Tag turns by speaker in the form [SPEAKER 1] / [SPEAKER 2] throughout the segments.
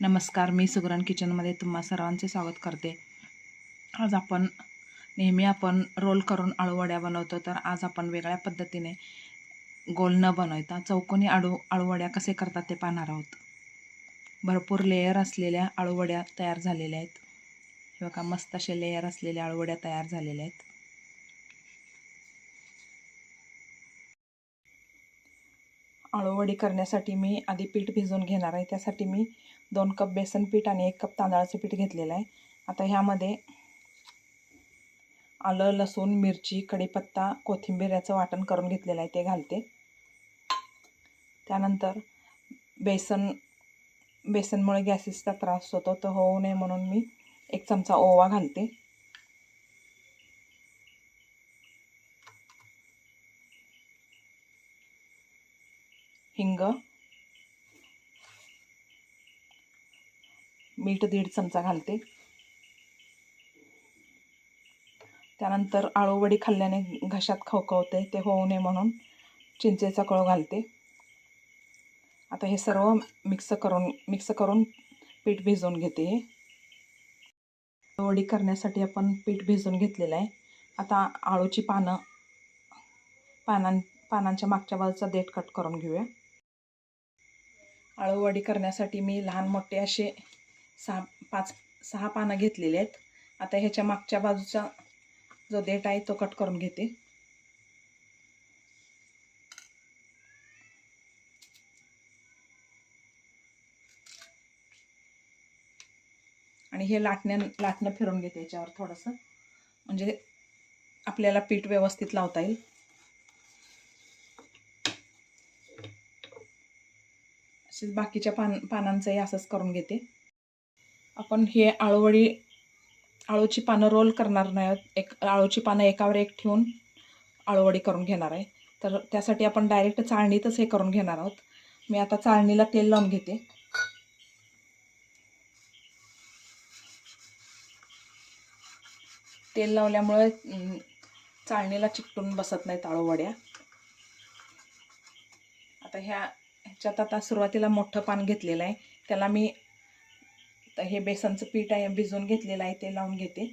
[SPEAKER 1] नमस्कार मी सुगरण किचनमध्ये तुम्हा सर्वांचे स्वागत करते. आज आपण नेहमी आपण रोल करून आळूवड्या बनवतो तर आज आपण वेगळ्या पद्धतीने गोल न बनवता चौकोनी आळू आळूवड्या कसे करतात ते पाहणार आहोत. भरपूर लेयर असलेल्या आळूवड्या तयार झालेल्या आहेत. हे बघा मस्त असे लेयर असलेल्या आळूवड्या तयार झालेल्या आहेत. वडी करण्यासाठी मी आधी पीठ भिजवून घेणार आहे. त्यासाठी मी दोन कप बेसन पीठ आणि एक कप तांदळाचं पीठ घेतलेलं आहे. आता ह्यामध्ये आलं लसूण मिरची कढीपत्ता कोथिंबीर याचं वाटण करून घेतलेलं आहे. ते घालते. त्यानंतर बेसन बेसनमुळे गॅसेसचा त्रास होतो तर होऊ नये म्हणून मी एक चमचा ओवा घालते. हिंग मीठ दीड चमचा घालते. त्यानंतर आळूवडी खाल्ल्याने घशात खवखवते ते होऊ नये म्हणून चिंचेचा कळू घालते. आता हे सर्व मिक्स करून मिक्स करून पीठ भिजवून घेते हे. आळूवडी करण्यासाठी आपण पीठ भिजवून घेतलेलं आहे. आता आळूची पानं पानां पानांच्या मागच्या बाजूचा देठ कट करून घेऊया. आळूवडी करण्यासाठी मी लहान मोठे असे सहा पाच सहा पानं घेतलेले आहेत. आता ह्याच्या मागच्या बाजूचा जो देठ आहे तो कट करून घेते. आणि हे लाटण्या लाटणं फिरून घेते याच्यावर थोडंसं. म्हणजे आपल्याला पीठ व्यवस्थित लावता येईल. तसेच बाकीच्या पान पानांचंही असंच करून घेते. आपण हे आळूवडी आळूची पानं रोल करणार नाही आहोत. एक आळूची पानं एकावर एक ठेवून आळूवडी करून घेणार आहे. तर त्यासाठी आपण डायरेक्ट चाळणीतच हे करून घेणार आहोत. मी आता चाळणीला तेल लावून घेते. तेल लावल्यामुळे चाळणीला चिकटून बसत नाहीत आळूवड्या. आता ह्या ह्याच्यात आता सुरुवातीला मोठं पान घेतलेलं आहे. त्याला मी हे बेसनचं पीठ आहे भिजवून घेतलेलं आहे ते लावून घेते.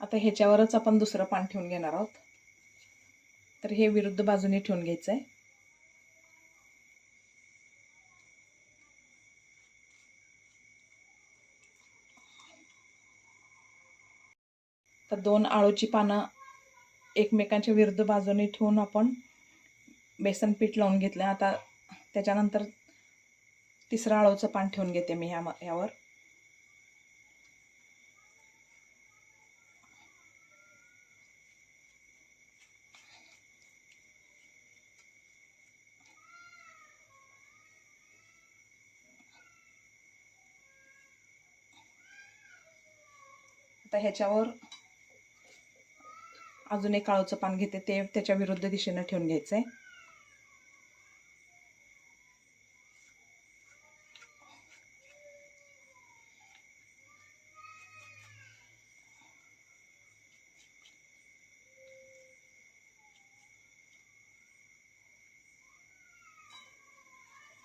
[SPEAKER 1] आता ह्याच्यावरच आपण दुसरं पान ठेवून घेणार आहोत. तर हे विरुद्ध बाजूने ठेवून घ्यायचं आहे. तर दोन आळूची पानं एकमेकांच्या विरुद्ध बाजूने ठेवून आपण बेसन पीठ लावून घेतलं. आता त्याच्यानंतर तिसरं आळूचं पान ठेवून घेते मी ह्या यावर आता ह्याच्यावर अजून एक काळूचं पान घेते ते त्याच्या विरुद्ध दिशेनं ठेवून घ्यायचं आहे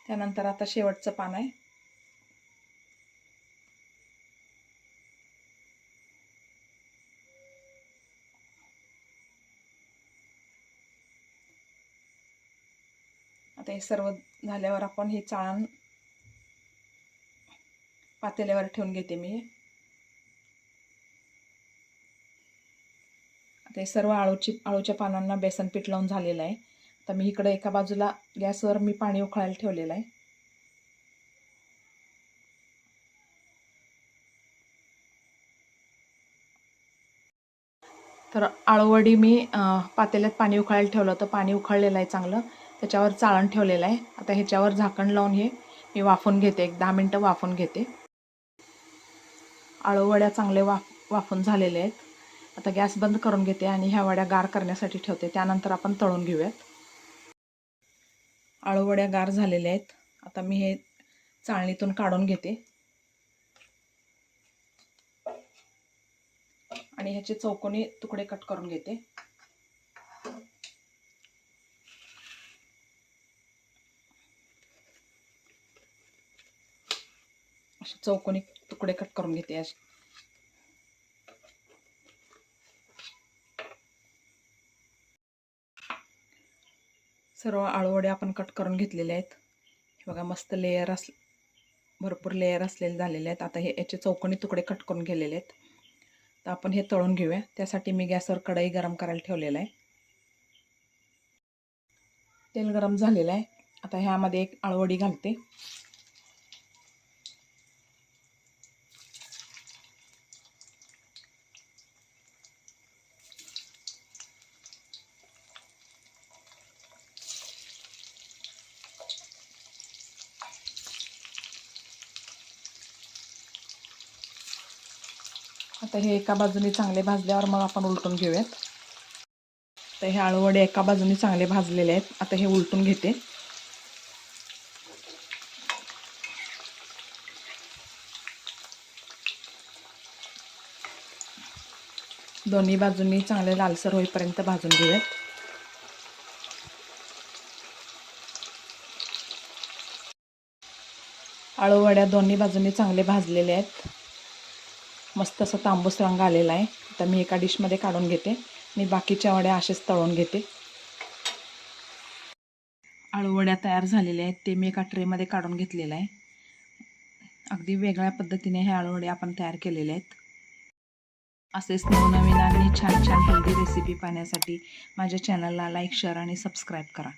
[SPEAKER 1] त्यानंतर आता शेवटचं पान आहे. आता हे सर्व झाल्यावर आपण हे चाळण पातेल्यावर ठेवून घेते मी. आता हे सर्व आळूची आळूच्या पानांना बेसन पीठ लावून झालेलं आहे. आता मी इकडे एका बाजूला गॅसवर मी पाणी उकळायला ठेवलेलं आहे. तर आळूवडी मी पातेल्यात पाणी उखळायला ठेवलं. होतं पाणी उखळलेलं आहे चांगलं. त्याच्यावर चाळण ठेवलेलं आहे. आता ह्याच्यावर झाकण लावून हे मी वाफून घेते. एक दहा मिनटं वाफून घेते. आळूवड्या चांगले वाफ वाफून झालेले आहेत. आता गॅस बंद करून घेते आणि ह्या वड्या गार करण्यासाठी ठेवते. त्यानंतर आपण तळून घेऊयात. आळूवड्या गार झालेल्या आहेत. आता मी हे चाळणीतून काढून घेते. आणि ह्याचे चौकोनी तुकडे कट करून घेते. असे चौकोनी तुकडे कट करून घेते असे सर्व आळूवडे आपण कट करून घेतलेले आहेत. हे बघा मस्त लेयर अस भरपूर लेयर असलेले झालेले आहेत. आता हे याचे चौकोनी तुकडे कट करून गेलेले आहेत. तर आपण हे तळून घेऊया. त्यासाठी मी गॅसवर कढई गरम करायला ठेवलेलं आहे. तेल गरम झालेलं आहे. आता ह्यामध्ये एक आळूवडी घालते. आता हे एका बाजूने चांगले भाजल्यावर मग आपण उलटून घेऊयात. तर हे आळूवडे एका बाजूने चांगले भाजलेले आहेत. आता हे उलटून घेते. दोन्ही बाजूंनी चांगले लालसर होईपर्यंत भाजून घेऊयात. आळूवड्या दोन्ही बाजूंनी चांगले भाजलेले आहेत. मस्त असं तांबूस रंग आलेला आहे. तर मी एका डिशमध्ये काढून घेते. मी बाकीच्या वड्या असेच तळून घेते. आळूवड्या तयार झालेल्या आहेत. ते मी एका ट्रेमध्ये काढून घेतलेलं आहे. अगदी वेगळ्या पद्धतीने हे आळूवडे आपण तयार केलेले आहेत. असेच नवनवीन आणि छान छान हेल्दी रेसिपी पाहण्यासाठी माझ्या चॅनलला लाईक शेअर आणि सबस्क्राईब करा.